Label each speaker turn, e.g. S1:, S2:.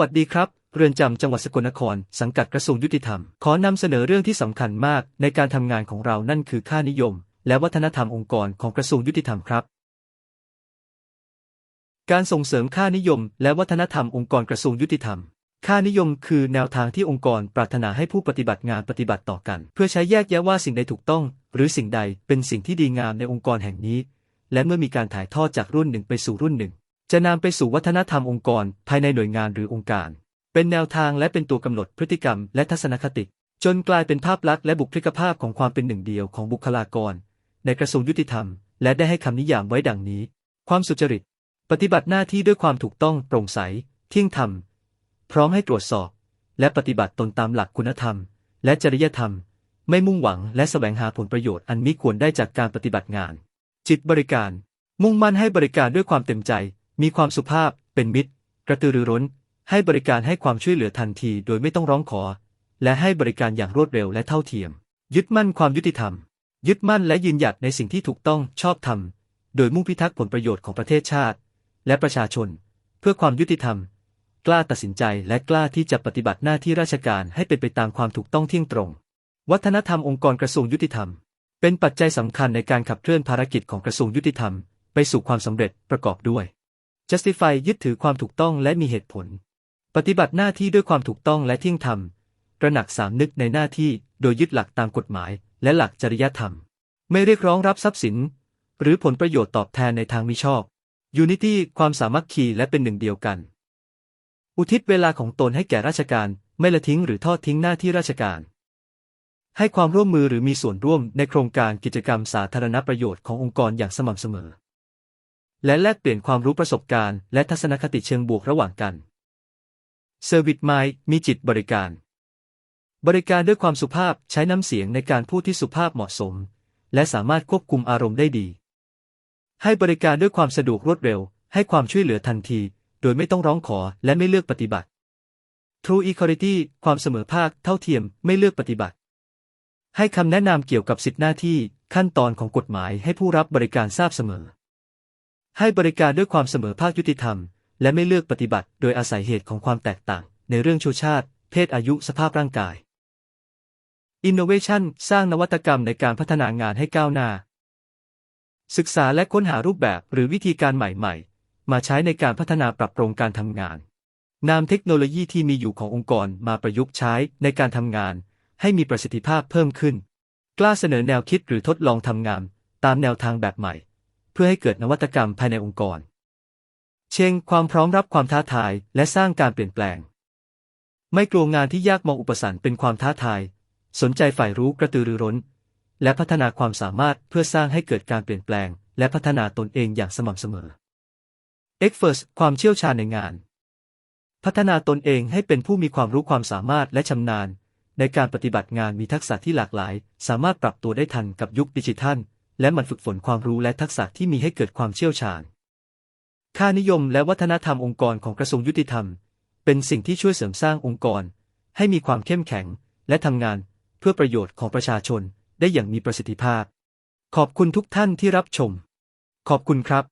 S1: วัสดีครับ เรือนจำจังหวัดสกลนคร สังกัดกระทรวงยุติธรรม ขอนำเสนอเรื่องที่สำคัญมากในการทำงานของเรานั่นคือค่านิยม และวัฒนธรรมองค์กรของกระทรวงยุติธรรมครับ การส่งเสริมค่านิยม และวัฒนธรรมองค์กรกระทรวงยุติธรรม ค่านิยมคือแนวทางที่องค์กรปรารถนาให้ผู้ปฏิบัติงานปฏิบัติต่อกัน เพื่อใช้แยกแยะว่าสิ่งใดถูกต้อง หรือสิ่งใดเป็นสิ่งที่ดีงามในองค์กรแห่งนี้ และเมื่อมีการถ่ายทอดจากรุ่นหนึ่งไปสู่รุ่นหนึ่ง จะนำไปสู่วัฒนธรรมองค์กร ภายในหน่วยงานหรือองค์การ เป็นแนวทางและเป็นตัวกำหนดพฤติกรรมและทัศนคติ จนกลายเป็นภาพลักษณ์และบุคลิกภาพของความเป็นหนึ่งเดียวของบุคลากร ในกระทรวงยุติธรรม และได้ให้คำนิยามไว้ดังนี้ ความสุจริต ปฏิบัติหน้าที่ด้วยความถูกต้องโปร่งใส เที่ยงธรรม พร้อมให้ตรวจสอบ และปฏิบัติตนตามหลักคุณธรรม และจริยธรรม ไม่มุ่งหวังและแสวงหาผลประโยชน์อันมิควรได้จากการปฏิบัติงาน จิตบริการ มุ่งมั่นให้บริการด้วยความเต็มใจ มีความสุภาพ เป็นมิตร กระตือรือร้น ให้บริการให้ความช่วยเหลือทันทีโดยไม่ต้องร้องขอ และให้บริการอย่างรวดเร็วและเท่าเทียม ยึดมั่นความยุติธรรม ยึดมั่นและยืนหยัดในสิ่งที่ถูกต้องชอบธรรม โดยมุ่งพิทักษ์ผลประโยชน์ของประเทศชาติ และประชาชน เพื่อความยุติธรรม กล้าตัดสินใจและกล้าที่จะปฏิบัติหน้าที่ราชการให้เป็นไปตามความถูกต้องเที่ยงตรง วัฒนธรรมองค์กรกระทรวงยุติธรรม เป็นปัจจัยสำคัญในการขับเคลื่อนภารกิจของกระทรวงยุติธรรม ไปสู่ความสำเร็จประกอบด้วย justify ยึดถือความถูกต้องและมีเหตุผล ปฏิบัติหน้าที่ด้วยความถูกต้องและเที่ยงธรรมตระหนักสามนึกในหน้าที่โดยยึดหลักตามกฎหมาย และหลักจริยธรรม ไม่เรียกร้องรับทรัพย์สิน หรือผลประโยชน์ตอบแทนในทางมิชอบ Unity ความสามัคคีและเป็นหนึ่งเดียวกัน อุทิศเวลาของตนให้แก่ราชการไม่ละทิ้งหรือทอดทิ้งหน้าที่ราชการ ให้ความร่วมมือหรือมีส่วนร่วมในโครงการกิจกรรมสาธารณประโยชน์ขององค์กรอย่างสม่ำเสมอ และแลกเปลี่ยนความรู้ประสบการณ์และทัศนคติเชิงบวกระหว่างกัน เซอร์วิสไมมีจิตบริการ บริการด้วยความสุภาพใช้น้ำเสียงในการพูดที่สุภาพเหมาะสม และสามารถควบคุมอารมณ์ได้ดี ให้บริการด้วยความสะดวกรวดเร็ว ให้ความช่วยเหลือทันที โดยไม่ต้องร้องขอและไม่เลือกปฏิบัติ True Equality ความเสมอภาคเท่าเทียมไม่เลือกปฏิบัติ ให้คำแนะนำเกี่ยวกับสิทธิหน้าที่ขั้นตอนของกฎหมายให้ผู้รับบริการทราบเสมอ ให้บริการด้วยความเสมอภาคยุติธรรม และไม่เลือกปฏิบัติ โดยอาศัยเหตุของความแตกต่าง ในเรื่องชชาติ เพศอายุสภาพร่างกาย Innovation สร้างนวัตกรรมในการพัฒนางานให้ก้าวหน้า ศึกษาและค้นหารูปแบบหรือวิธีการใหม่ๆ มาใช้ในการพัฒนาปรับปรุงการทำงานนำเทคโนโลยีที่มีอยู่ขององค์กรมาประยุกต์ใช้ในการทำงาน ให้มีประสิทธิภาพเพิ่มขึ้น กล้าเสนอแนวคิดหรือทดลองทำงาน ตามแนวทางแบบใหม่ เพื่อให้เกิดนวัตกรรมภายในองค์กร เช่นความพร้อมรับความท้าทายและสร้างการเปลี่ยนแปลง ไม่กลัวงานที่ยากมองอุปสรรคเป็นความท้าทาย สนใจฝ่ายรู้กระตือรือร้น และพัฒนาความสามารถเพื่อสร้างให้เกิดการเปลี่ยนแปลง และพัฒนาตนเองอย่างสม่ำเสมอ Expert ความเชี่ยวชาญในงาน พัฒนาตนเองให้เป็นผู้มีความรู้ความสามารถและชำนาญ ในการปฏิบัติงานมีทักษะที่หลากหลาย สามารถปรับตัวได้ทันกับยุคดิจิทัล และมันฝึกฝนความรู้และทักษะที่มีให้เกิดความเชี่ยวชาญ ค่านิยมและวัฒนธรรมองค์กรของกระทรวงยุติธรรม เป็นสิ่งที่ช่วยเสริมสร้างองค์กร ให้มีความเข้มแข็ง และทำงานเพื่อประโยชน์ของประชาชนได้อย่างมีประสิทธิภาพ ขอบคุณทุกท่านที่รับชม ขอบคุณครับ